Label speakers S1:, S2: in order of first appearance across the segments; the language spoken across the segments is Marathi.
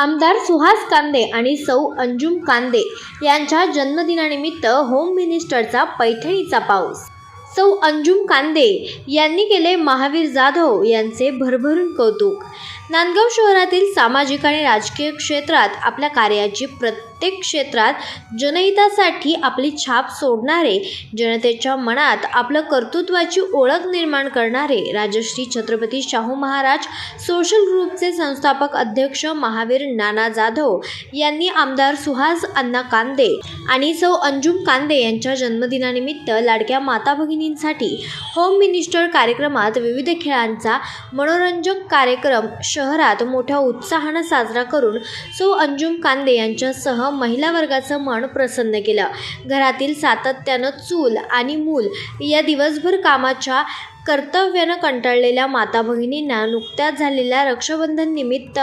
S1: आमदार सुहास कांदे आणि सौ अंजुम कांदे यांच्या जन्मदिनानिमित्त होम मिनिस्टरचा पैठणीचा पाऊस. सौ अंजुम कांदे यांनी केले महावीर जाधव यांचे भरभरून कौतुक. नांदगाव शहरातील सामाजिक आणि राजकीय क्षेत्रात आपल्या कार्याची प्रत्येक क्षेत्रात जनहितासाठी आपली छाप सोडणारे जनतेच्या मनात आपलं कर्तृत्वाची ओळख निर्माण करणारे राजश्री छत्रपती शाहू महाराज सोशल ग्रुपचे संस्थापक अध्यक्ष महावीर नाना जाधव यांनी आमदार सुहास अण्णा कांदे आणि सौ अंजुम कांदे यांच्या जन्मदिनानिमित्त लाडक्या माता भगिनींसाठी होम मिनिस्टर कार्यक्रमात विविध खेळांचा मनोरंजक कार्यक्रम श शहरात मोठ्या उत्साहानं साजरा करून सौ अंजुम कांदे यांच्यासह महिला वर्गाचं मन प्रसन्न केलं. घरातील सातत्यानं चूल आणि मूल या दिवसभर कामाच्या कर्तव्यानं कंटाळलेल्या माता भगिनींना नुकत्याच झालेल्या रक्षाबंधन निमित्त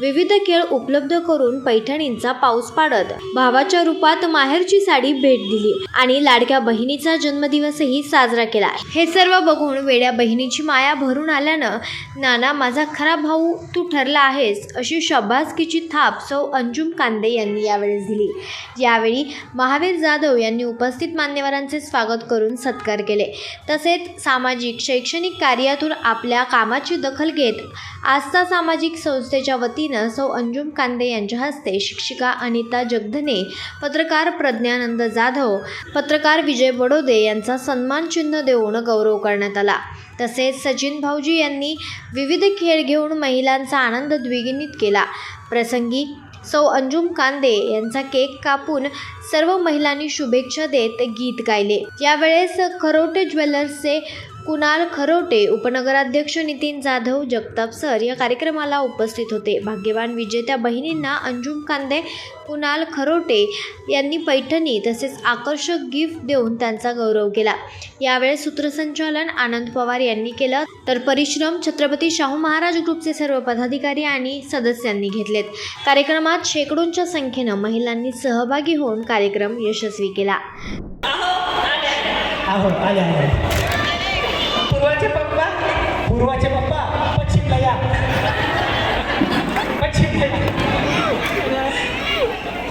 S1: विविध खेळ उपलब्ध करून पैठणींचा पाऊस पाडत भावाच्या रूपात माहेरची साडी भेट दिली आणि लाडक्या बहिणीचा जन्मदिवसही साजरा केला. हे सर्व बघून वेड्या बहिणीची माया भरून आल्यानं नाना माझा खरा भाऊ तू ठरला आहेस अशी शब्बासकीची थाप सौ अंजुम कांदे यांनी यावेळेस दिली. यावेळी महावीर जाधव यांनी उपस्थित मान्यवरांचे स्वागत करून सत्कार केले. तसेच सामाजिक शैक्षणिक कार्यातून आपल्या कामाची दखल घेत आस्था सामाजिक संस्थेच्या वतीने सौ अंजुम कांदे यांच्या हस्ते शिक्षिका अनिता जगधने पत्रकार प्रज्ञानंद जाधव पत्रकार विजय बडोदे यांचा सन्मान चिन्ह देऊन गौरव करण्यात आला. तसेच सचिन भाऊजी यांनी विविध खेळ घेऊन महिलांचा आनंद द्विगुणित केला. प्रसंगी सौ अंजुम कांदे यांचा केक कापून सर्व महिलांनी शुभेच्छा देत गीत गायले. यावेळेस खरोटे ज्वेलर्सचे कुणाल खरोटे उपनगराध्यक्ष नितीन जाधव जगताप सर या कार्यक्रमाला उपस्थित होते. भाग्यवान विजेत्या बहिणींना अंजुम कांदे कुणाल खरोटे यांनी पैठणी तसेच आकर्षक गिफ्ट देऊन त्यांचा गौरव केला. यावेळेस सूत्रसंचालन आनंद पवार यांनी केलं तर परिश्रम छत्रपती शाहू महाराज ग्रुपचे सर्व पदाधिकारी आणि सदस्यांनी घेतलेत. कार्यक्रमात शेकडोंच्या संख्येनं महिलांनी सहभागी होऊन कार्यक्रम यशस्वी केला.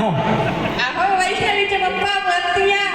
S2: Aku mau cari cepat Pak, buat dia.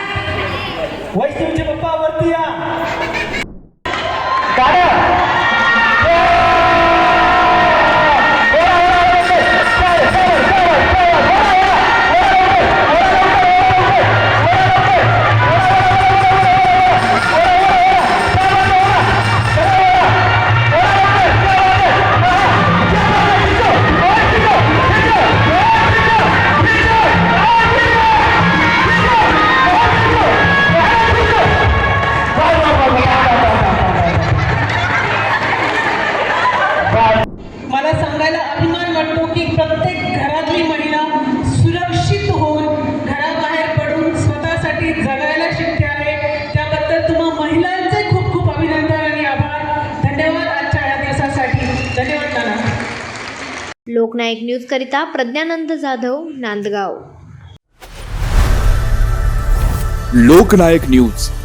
S2: धन्यवाद नाना.
S1: लोकनायक न्यूजकरिता प्रज्ञानंद जाधव नांदगाव.
S3: लोकनायक न्यूज.